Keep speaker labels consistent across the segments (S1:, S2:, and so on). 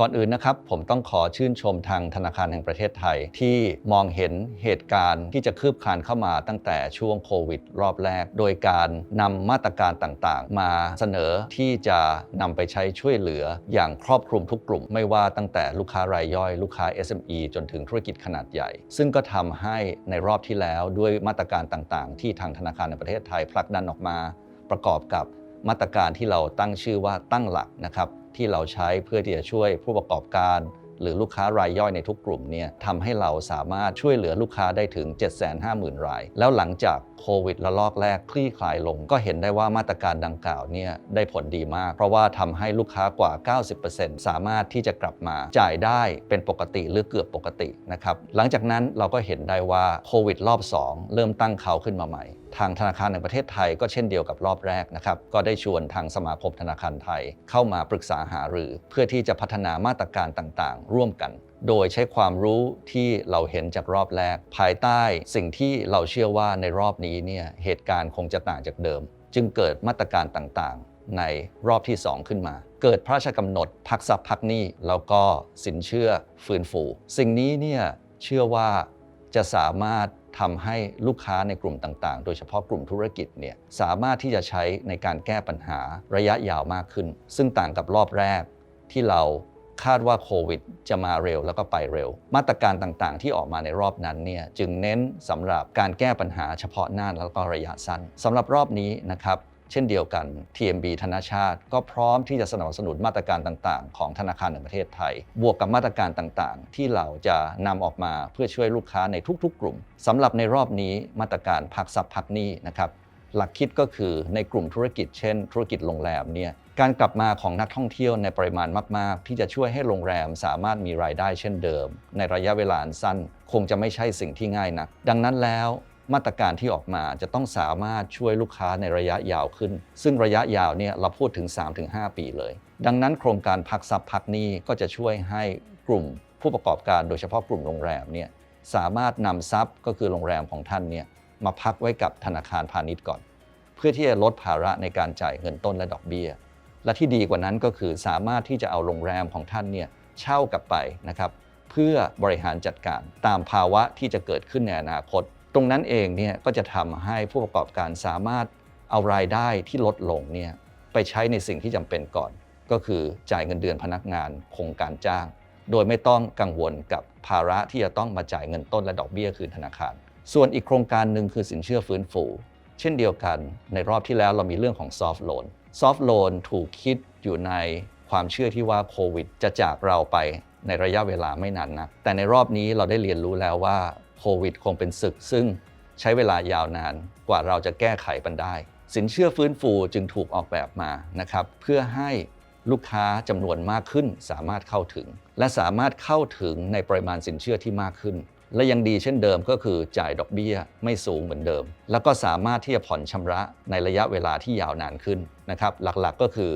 S1: ก่อนอื่นนะครับผมต้องขอชื่นชมทางธนาคารแห่งประเทศไทย ที่มองเห็นเหตุการณ์ที่จะคืบคลานเข้ามาตั้งแต่ช่วงโควิดรอบแรก โดยการนำมาตรการต่างๆ มาเสนอที่จะนำไปใช้ช่วยเหลืออย่างครอบคลุมทุกกลุ่ม ไม่ว่าตั้งแต่ลูกค้ารายย่อย ลูกค้า SME จนถึงธุรกิจขนาดใหญ่ ซึ่งก็ทำให้ในรอบที่แล้วด้วยมาตรการต่างๆ ที่ทางธนาคารในประเทศไทยผลักดันออกมา ประกอบกับมาตรการที่เราตั้งชื่อว่าตั้งหลักนะครับ ที่เราใช้เพื่อที่จะช่วยผู้ประกอบการ หรือลูกค้ารายย่อยในทุกกลุ่มเนี่ยทำให้เราสามารถช่วยเหลือลูกค้าได้ถึง 750,000 ราย แล้วหลังจากโควิดระลอกแรกคลี่คลายลง ก็เห็นได้ว่ามาตรการดังกล่าวเนี่ยได้ผลดีมาก เพราะว่าทำให้ลูกค้ากว่า 90%สามารถที่จะกลับมาจ่ายได้เป็นปกติหรือเกือบปกตินะครับหลังจากนั้นเราก็เห็นได้ว่าโควิดรอบ 2 เริ่มตั้งเขาขึ้นมาใหม่ ทางธนาคารแห่งประเทศไทยก็เช่นเดียวกับรอบแรกนะครับ ก็ได้ชวนทางสมาคมธนาคารไทย เข้ามาปรึกษาหารือ เพื่อที่จะพัฒนามาตรการต่างๆ ร่วมกัน โดยใช้ความรู้ที่เราเห็นจากรอบแรก ภายใต้สิ่งที่เราเชื่อว่าในรอบนี้เนี่ยเหตุการณ์คงจะต่างจากเดิม จึงเกิดมาตรการต่างๆ ในรอบที่ 2 ขึ้นมาเกิดพระราชกำหนดพักทรัพย์พักหนี้แล้วก็สินเชื่อฟื้นฟู สิ่งนี้เนี่ยเชื่อว่าจะสามารถ ทำให้ลูกค้าในกลุ่มต่างๆ โดยเฉพาะกลุ่มธุรกิจเนี่ยสามารถที่จะใช้ในการแก้ปัญหาระยะยาวมากขึ้น ซึ่งต่างกับรอบแรกที่เราคาดว่าโควิดจะมาเร็วแล้วก็ไปเร็ว มาตรการต่างๆ ที่ออกมาในรอบนั้นเนี่ยจึงเน้นสำหรับการแก้ปัญหาเฉพาะหน้าแล้วก็ระยะสั้นสำหรับรอบนี้นะครับ เช่นเดียวกัน TMB ธนาชาติ ก็พร้อมที่จะสนับสนุนมาตรการต่าง ๆ ของธนาคารแห่งประเทศไทย บวกกับมาตรการต่างๆ ที่เราจะนำออกมาเพื่อช่วยลูกค้าในทุก ๆ กลุ่มสำหรับในรอบนี้มาตรการพักทรัพย์พักหนี้นะครับหลักคิดก็คือในกลุ่มธุรกิจเช่น ธุรกิจโรงแรมเนี่ยการกลับมาของนักท่องเที่ยวในปริมาณมาก ๆ ที่จะช่วยให้โรงแรมสามารถมีรายได้เช่นเดิม ในระยะเวลาสั้น คงจะไม่ใช่สิ่งที่ง่ายนัก ดังนั้นแล้ว มาตรการที่ออกมาจะต้องสามารถช่วยลูกค้าในระยะยาวขึ้น ซึ่งระยะยาวเนี่ยเราพูดถึง 3-5 ปีเลย ดังนั้นโครงการพักทรัพย์พักนี้ก็จะช่วยให้กลุ่มผู้ประกอบการโดยเฉพาะกลุ่มโรงแรมเนี่ยสามารถนำทรัพย์ก็คือโรงแรมของท่านเนี่ยมาพักไว้กับธนาคารพาณิชย์ก่อน เพื่อที่จะลดภาระในการจ่ายเงินต้นและดอกเบี้ย และที่ดีกว่านั้นก็คือสามารถที่จะเอาโรงแรมของท่านเนี่ยเช่ากลับไปนะครับเพื่อบริหารจัดการตามภาวะที่จะเกิดขึ้นในอนาคต ตรงนั้นเองเนี่ยก็จะทำให้ผู้ประกอบการสามารถเอารายได้ที่ลดลงเนี่ยไปใช้ในสิ่งที่จำเป็นก่อน ก็คือจ่ายเงินเดือนพนักงานคงการจ้าง โดยไม่ต้องกังวลกับภาระที่จะต้องมาจ่ายเงินต้นและดอกเบี้ยคืนธนาคาร ส่วนอีกโครงการหนึ่งคือสินเชื่อฟื้นฟู เช่นเดียวกันในรอบที่แล้วเรามีเรื่องของซอฟ t ์โลนซอฟ t ์โลนถูกคิดอยู่ในความเชื่อที่ว่าโควิดจะจากเราไป ในระยะเวลาไม่นานนักแต่ในรอบนี้เราได้เรียนรู้แล้วว่าโควิดคงเป็นศึก ซึ่งใช้เวลายาวนานกว่าเราจะแก้ไขมันได้ สินเชื่อฟื้นฟูจึงถูกออกแบบมานะครับเพื่อให้ลูกค้าจำนวนมากขึ้น สามารถเข้าถึง และสามารถเข้าถึงในปริมาณสินเชื่อที่มากขึ้น และยังดีเช่นเดิมก็คือจ่ายดอกเบี้ยไม่สูงเหมือนเดิม แล้วก็สามารถที่จะผ่อนชำระในระยะเวลาที่ยาวนานขึ้นนะครับหลักๆก็คือ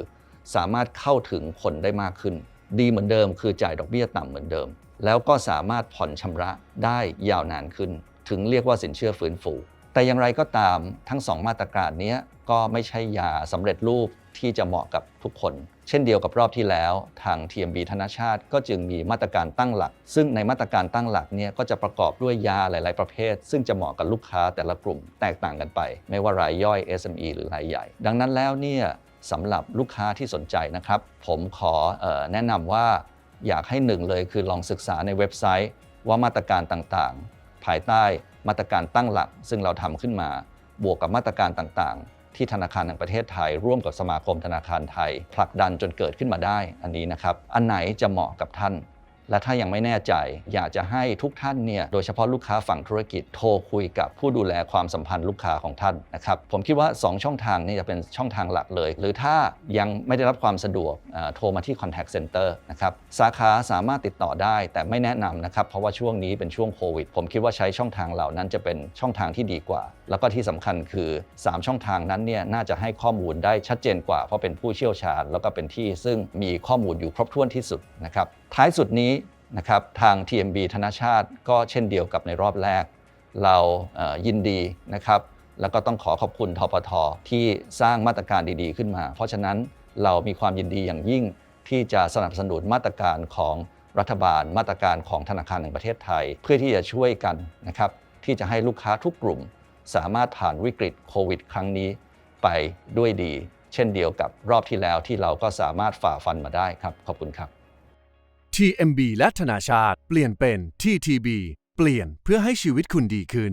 S1: สามารถเข้าถึงคนได้มากขึ้น ดีเหมือนเดิม คือจ่ายดอกเบี้ยต่ำเหมือนเดิม แล้วก็สามารถผ่อนชำระได้ยาวนานขึ้น ถึงเรียกว่าสินเชื่อฟื้นฟู แต่อย่างไรก็ตามทั้ง2มาตรการนี้ก็ไม่ใช่ยาสำเร็จรูปที่จะเหมาะกับทุกคน เช่นเดียวกับรอบที่แล้ว ทาง TMB ธนชาติก็จึงมีมาตรการตั้งหลัก ซึ่งในมาตรการตั้งหลักเนี่ยก็จะประกอบด้วยยาหลาย ๆ ประเภท ซึ่งจะเหมาะกับลูกค้าแต่ละกลุ่มแตกต่างกันไป ไม่ว่ารายย่อย SME หรือรายใหญ่ ดังนั้นแล้วเนี่ย สำหรับลูกค้าที่สนใจนะครับ ผมขอออแนะนำว่าอยากให้หนึ่งเลยคือลองศึกษาในเว็บไซต์ ว่ามาตรการต่างๆ ภายใต้มาตรการตั้งหลัก ซึ่งเราทำขึ้นมา บวกกับมาตรการต่างๆ ที่ธนาคารแห่งประเทศไทย ร่วมกับสมาคมธนาคารไทยผลักดันจนเกิดขึ้นมาได้อันนี้นะครับ อันไหนจะเหมาะกับท่าน และถ้ายังไม่แน่ใจ อยากจะให้ทุกท่านเนี่ยโดยเฉพาะลูกค้าฝั่งธุรกิจโทรคุยกับผู้ดูแลความสัมพันธ์ลูกค้าของท่านนะครับผมคิดว่า 2 ช่องทางนี้จะเป็นช่องทางหลักเลย หรือถ้ายังไม่ได้รับความสะดวกโทรมาที่ contact center นะครับสาขาสามารถติดต่อได้ แต่ไม่แนะนำนะครับเพราะว่าช่วงนี้เป็นช่วงโควิด ผมคิดว่าใช้ช่องทางเหล่านั้นจะเป็นช่องทางที่ดีกว่า แล้วก็ที่สำคัญคือ 3 ช่องทางนั้นเนี่ยน่าจะให้ข้อมูลได้ชัดเจนกว่าเพราะเป็นผู้เชี่ยวชาญ แล้วก็เป็นที่ซึ่งมีข้อมูลอยู่ครบถ้วนที่สุดนะครับท้ายสุดนี้นะครับทาง TMB ธนาชาติก็เช่นเดียวกับในรอบแรก เรายินดีนะครับ แล้วก็ต้องขอขอบคุณทปทที่สร้างมาตรการดีๆขึ้นมา เพราะฉะนั้นเรามีความยินดีอย่างยิ่งที่จะสนับสนุนมาตรการของรัฐบาลมาตรการของธนาคารแห่งประเทศไทย เพื่อที่จะช่วยกันนะครับที่จะให้ลูกค้าทุกกลุ่ม สามารถผ่านวิกฤตโควิด ครั้งนี้ไปด้วยดี เช่นเดียวกับรอบที่แล้วที่เราก็สามารถฝ่าฟันมาได้ครับ ขอบคุณครับ
S2: TMB และธนาชาติเปลี่ยนเป็น TTB เปลี่ยนเพื่อให้ชีวิตคุณดีขึ้น